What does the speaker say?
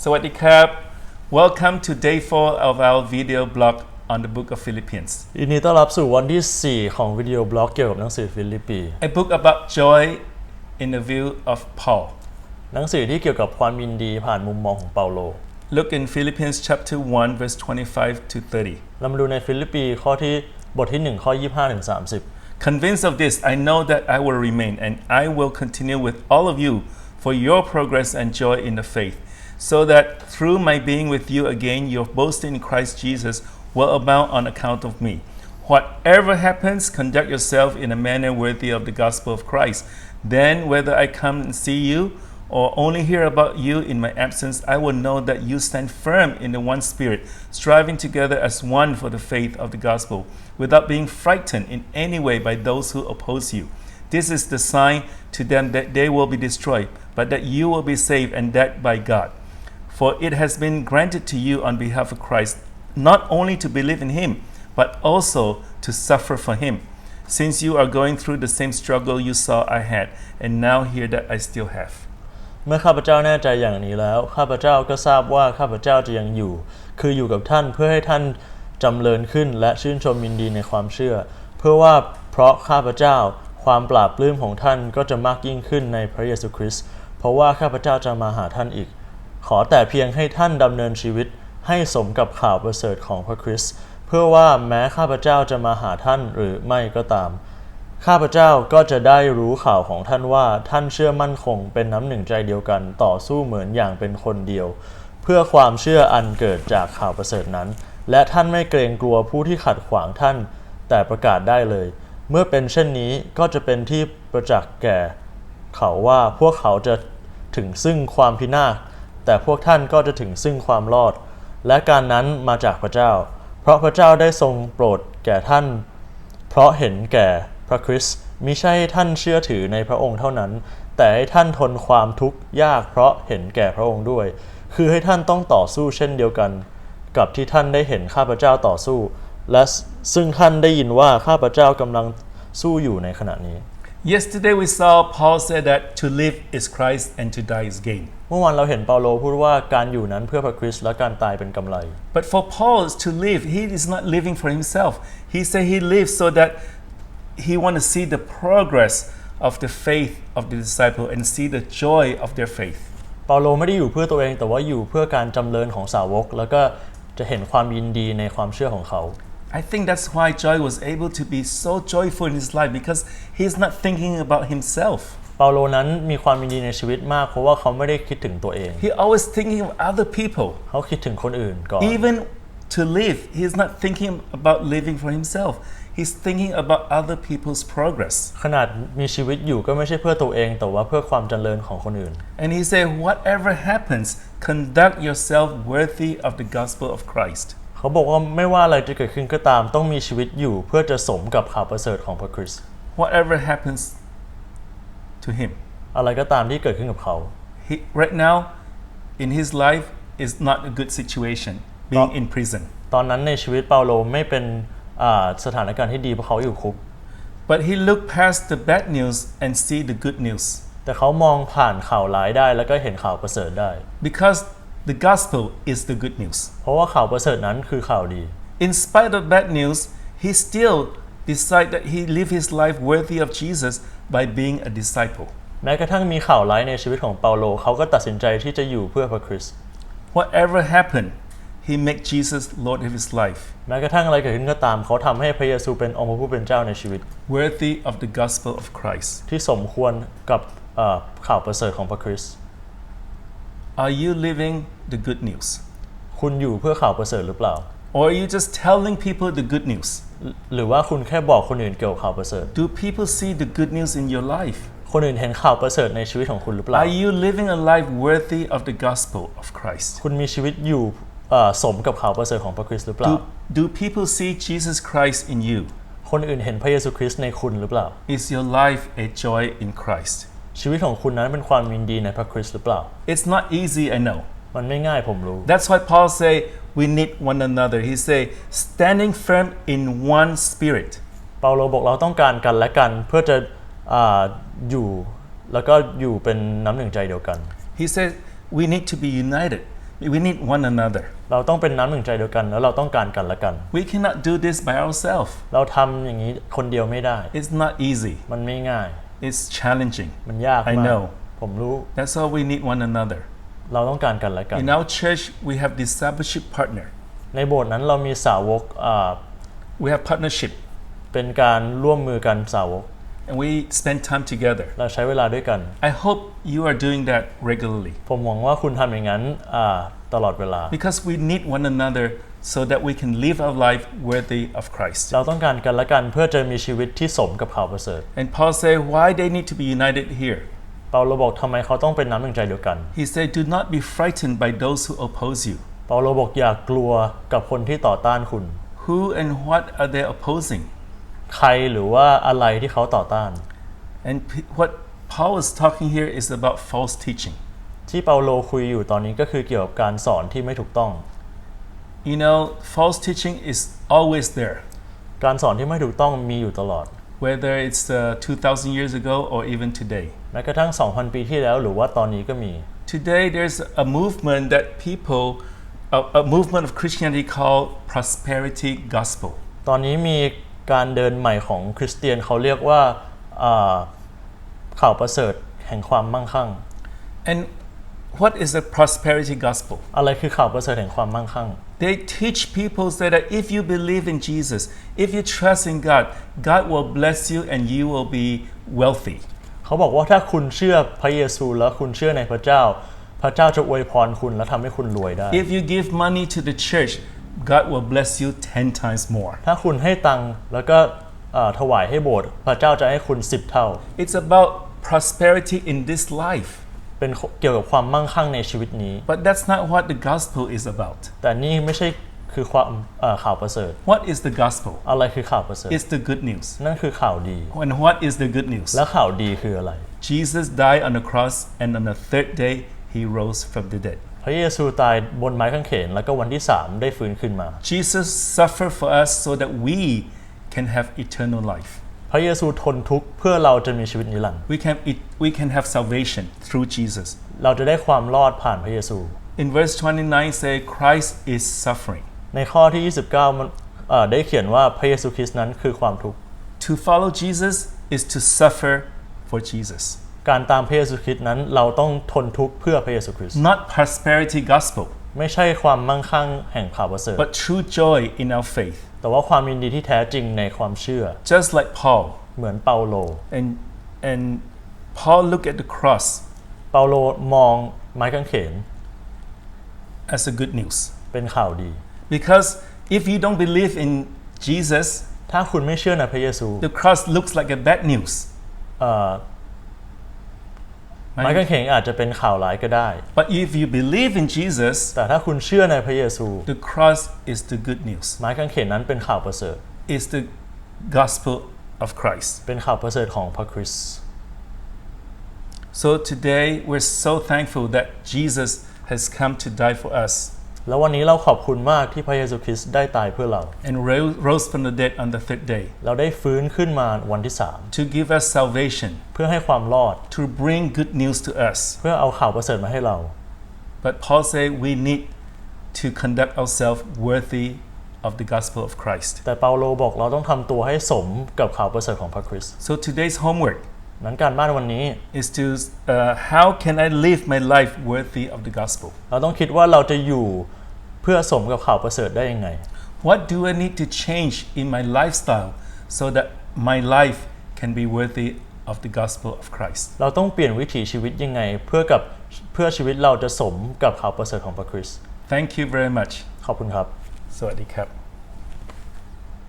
Sawadee krab. Welcome to day four of our video blog on the book of Philippians. ยินดีต้อนรับสู่วันที่ 4 ของวิดีโอบล็อกเกี่ยวกับหนังสือฟิลิปปี A book about joy in the view of Paul. หนังสือที่เกี่ยวกับความยินดีผ่านมุมมองของเปาโล Look in Philippians chapter 1, verse 25 to 30. เรามาดูในฟิลิปปีข้อที่บทที่ 1 ข้อ 25ถึง30 Convinced of this, I know that I will remain and I will continue with all of you for your progress and joy in the faith, so that through my being with you again, your boasting in Christ Jesus will abound on account of me. Whatever happens, conduct yourself in a manner worthy of the gospel of Christ. Then, whether I come and see you or only hear about you in my absence, I will know that you stand firm in the one spirit, striving together as one for the faith of the gospel, without being frightened in any way by those who oppose you. This is the sign to them that they will be destroyed, but that you will be saved, and that by God. For it has been granted to you on behalf of Christ not only to believe in Him, but also to suffer for Him, since you are going through the same struggle you saw I had, and now hear that I still have. เมื่อข้าพเจ้าแน่ใจอย่างนี้แล้ว ข้าพเจ้าก็ทราบว่าข้าพเจ้าจะยังอยู่ คืออยู่กับท่านเพื่อให้ท่านจำเริญขึ้นและชื่นชมยินดีในความเชื่อ เพื่อว่าเพราะข้าพเจ้าความปราบปลื้มของท่านก็จะมากยิ่งขึ้นในพระเยซูคริสต์เพราะว่าข้าพเจ้าจะมาหาท่านอีก ขอแต่เพียงให้ท่านดำเนินชีวิตให้สมกับข่าวประเสริฐของพระคริสต์เพื่อว่าแม้ข้าพเจ้าจะมาหาท่านหรือไม่ก็ตาม ข้าพเจ้าก็จะได้รู้ข่าวของท่านว่าท่านเชื่อมั่นคงเป็นน้ำหนึ่งใจเดียวกันต่อสู้เหมือนอย่างเป็นคนเดียว เพื่อความเชื่ออันเกิดจากข่าวประเสริฐนั้น และท่านไม่เกรงกลัวผู้ที่ขัดขวางท่าน แต่ประกาศได้เลย เมื่อเป็นเช่นนี้ก็จะเป็นที่ประจักษ์แก่ เขาว่าพวกเขาจะถึงซึ่งความพินาศ แต่พวกท่านก็จะถึงซึ่งความรอด และการนั้นมาจากพระเจ้า เพราะพระเจ้าได้ทรงโปรดแก่ท่าน เพราะเห็นแก่พระคริสต์มิใช่ท่านเชื่อถือในพระองค์เท่านั้น แต่ให้ท่านทนความทุกข์ยากเพราะเห็นแก่พระองค์ด้วย คือให้ท่านต้องต่อสู้เช่นเดียวกัน กับที่ท่านได้เห็นข้าพเจ้าต่อสู้ และซึ่งท่านได้ยินว่าข้าพเจ้ากำลังสู้อยู่ในขณะนี้ Yesterday we saw Paul said that to live is Christ and to die is gain. เมื่อวานเราเห็นเปาโลพูดว่าการอยู่นั้นเพื่อพระคริสต์และการตายเป็นกำไร But for Paul to live, he is not living for himself. He said he lives so that he want to see the progress of the faith of the disciple and see the joy of their faith. เปาโลไม่ได้อยู่เพื่อตัวเองแต่ว่าอยู่เพื่อการจำเริญของสาวก แล้วก็จะเห็นความยินดีในความเชื่อของเขา I think that's why Joy was able to be so joyful in his life because he's not thinking about himself. เปาโลนั้นมีความยินดีในชีวิตมากเพราะว่าเขาไม่ได้คิดถึงตัวเอง He always thinking of other people. เขาคิดถึงคนอื่นก่อน Even to live, he's not thinking about living for himself. He's thinking about other people's progress. ขนาดมีชีวิตอยู่ก็ไม่ใช่เพื่อตัวเอง แต่ว่าเพื่อความเจริญของคนอื่น And he said, whatever happens, conduct yourself worthy of the gospel of Christ. เขาบอกว่าไม่ว่าอะไรจะเกิดขึ้นก็ตามต้องมีชีวิตอยู่เพื่อจะสมกับข่าวประเสริฐของพระคริสต์ Whatever happens to him. อะไรก็ตามที่เกิดขึ้นกับเขา He, right now, in his life, is not a good situation being in prison. ตอนนั้นในชีวิตเปาโลไม่เป็นอ่าสถานการณ์ที่ดีเพราะเขาอยู่คุก But he looked past the bad news and see the good news. แต่เขามองผ่านข่าวร้ายได้แล้วก็เห็นข่าวประเสริฐได้ Because the gospel is the good news. เพราะว่าข่าวประเสริฐนั้นคือข่าวดี In spite of bad news, he still decided that he live his life worthy of Jesus by being a disciple. แม้กระทั่งมีข่าวร้ายในชีวิตของเปาโลเขาก็ตัดสินใจที่จะอยู่เพื่อพระคริสต์ Whatever happened, he make Jesus Lord of his life, แม้กระทั่งอะไรเกิดขึ้นก็ตามเขาทำให้พระเยซูเป็นองค์พระผู้เป็นเจ้าในชีวิต worthy of the gospel of Christ. ที่สมควรกับเอ่อข่าวประเสริฐของพระคริสต์ Are you living the good news? คุณอยู่เพื่อข่าวประเสริฐหรือเปล่า Or are you just telling people the good news? หรือว่าคุณแค่บอกคนอื่นเกี่ยวกับข่าวประเสริฐ Do people see the good news in your life? คนอื่นเห็นข่าวประเสริฐในชีวิตของคุณหรือเปล่า Are you living a life worthy of the gospel of Christ? คุณมีชีวิตอยู่เอ่อสมกับข่าวประเสริฐของพระคริสต์หรือเปล่า Do, do people see Jesus Christ in you? คนอื่นเห็นพระเยซูคริสต์ในคุณหรือเปล่า Is your life a joy in Christ? ชีวิตของคุณนั้นเป็นความยินดีในพระคริสต์หรือเปล่า It's not easy, I know. มันไม่ง่ายผมรู้ That's why Paul say we need one another. He say standing firm in one spirit. เปาโลบอกเราต้องการกันและกันเพื่อจะอาอยู่แล้วก็อยู่เป็นน้ำหนึ่งใจเดียวกัน He says we need to be united We need one another. เราต้องเป็นน้ำหนึ่งใจเดียวกันแล้วเราต้องการกันและกัน We cannot do this by ourselves. เราทำอย่างนี้คนเดียวไม่ได้ It's not easy. มันไม่ง่าย It's challenging. มันยาก I มาก know. ผมรู้ That's why we need one another. เราต้องการกันและกัน In our church, we have discipleship partner. ในโบสถ์นั้นเรามีสาวกอ่า We have partnership, เป็นการร่วมมือกันสาวก and we spend time together. เราใช้เวลาด้วยกัน I hope you are doing that regularly ผมหวังว่าคุณทำอย่างนั้นอ่าตลอดเวลา because we need one another so that we can live our life worthy of Christ. เราต้องการกันและกันเพื่อจะมีชีวิตที่สมกับข่าวประเสริฐ And Paul said, why they need to be united here. เปาโลบอกทำไมเขาต้องเป็นน้ำหนึ่งใจเดียวกัน He said, do not be frightened by those who oppose you. เปาโลบอกอย่ากกลัวกับคนที่ต่อต้านคุณ Who and what are they opposing? ใครหรือว่าอะไรที่เขาต่อต้าน And p- what Paul is talking here is about false teaching. ที่เปาโลคุยอยู่ตอนนี้ก็คือเกี่ยวกับการสอนที่ไม่ถูกต้อง You know, false teaching is always there, การสอนที่ไม่ถูกต้องมีอยู่ตลอด whether it's uh, 2,000 years ago or even today. แม้กระทั่ง 2,000 ปีที่แล้วหรือว่าตอนนี้ก็มี Today, there's a movement that people, a, a movement of Christianity called prosperity gospel. ตอนนี้มีการเดินใหม่ของคริสเตียนเขาเรียกว่าอ่าข่าวประเสริฐแห่งความมั่งคั่ง And what is the prosperity gospel? อะไรคือข่าวประเสริฐแห่งความมั่งคั่ง They teach people say that if you believe in Jesus, if you trust in God, God will bless you and you will be wealthy. เขาบอกว่าถ้าคุณเชื่อพระเยซูแล้วคุณเชื่อในพระเจ้า พระเจ้าจะอวยพรคุณและทำให้คุณรวยได้ If you give money to the church, God will bless you 10 times more. ถ้าคุณให้ตังค์แล้วก็เอ่อถวายให้โบสถ์พระเจ้าจะให้คุณ 10 เท่า It's about prosperity in this life. เป็นเกี่ยวกับความมั่งคั่งในชีวิตนี้ But that's not what the gospel is about. แต่นี่ไม่ใช่คือความเอ่อข่าวประเสริฐ What is the gospel? อะไรคือข่าวประเสริฐ It's the good news. นั่นคือข่าวดี And what is the good news? และข่าวดีคืออะไร Jesus died on the cross, and on the third day, he rose from the dead. พระเยซูตายบนไม้กางเขนแล้วก็วันที่3ได้ฟื้นขึ้นมา Jesus suffered for us so that we can have eternal life. พระเยซูทนทุกข์เพื่อเราจะมีชีวิตนิรันดร์ We can, it- we can have salvation through Jesus. เราจะได้ความรอดผ่านพระเยซู In verse 29 say Christ is suffering. ในข้อที่ 29 มันเอ่อได้เขียนว่าพระเยซูคริสต์นั้นคือความทุกข์ To follow Jesus is to suffer for Jesus. การตามพระเยซูคริสต์นั้นเราต้องทนทุกข์เพื่อพระเยซูคริสต์ Not prosperity gospel, ไม่ใช่ความมั่งคั่งแห่งข่าวประเสริฐ but true joy in our faith. แต่ว่าความยินดีที่แท้จริงในความเชื่อ Just like Paul. เหมือนเปาโล And, and Paul looked at the cross เปาโลมองไม้กางเขน as a good news. เป็นข่าวดี Because if you don't believe in Jesus, ถ้าคุณไม่เชื่อในพระเยซู the cross looks like a bad news. เอ่อไม้กางเขนอาจจะเป็นข่าวร้ายก็ได้ But if you believe in Jesus, แต่ถ้าคุณเชื่อในพระเยซู the cross is the good news. ไม้กางเขนนั้นเป็นข่าวประเสริฐ It's the gospel of Christ. เป็นข่าวประเสริฐของพระคริสต์ So today we're so thankful that Jesus has come to die for us แล้ววันนี้เราขอบคุณมากที่พระเยซูคริสต์ได้ตายเพื่อเรา and ro- rose from the dead on the third day เราได้ฟื้นขึ้นมาวันที่ to give us salvation, 3เพื่อให้ความรอด to bring good news to us. เพื่อเอาข่าวประเสริฐมาให้เรา But Paul said we need to conduct ourselves worthy of the gospel of Christ. แต่เปาโลบอกเราต้องทำตัวให้สมกับข่าวประเสริฐของพระคริสต์ So today's homework นั้นการบ้านวันนี้ is to uh, how can I live my life worthy of the gospel? เราต้องคิดว่าเราจะอยู่เพื่อสมกับข่าวประเสริฐได้ยังไง What do I need to change in my lifestyle so that my life can be worthy of the gospel of Christ? เราต้องเปลี่ยนวิถีชีวิตยังไงเพื่อกับเพื่อชีวิตเราจะสมกับข่าวประเสริฐของพระคริสต์ Thank you very much. ขอบคุณครับ Sawadee krap.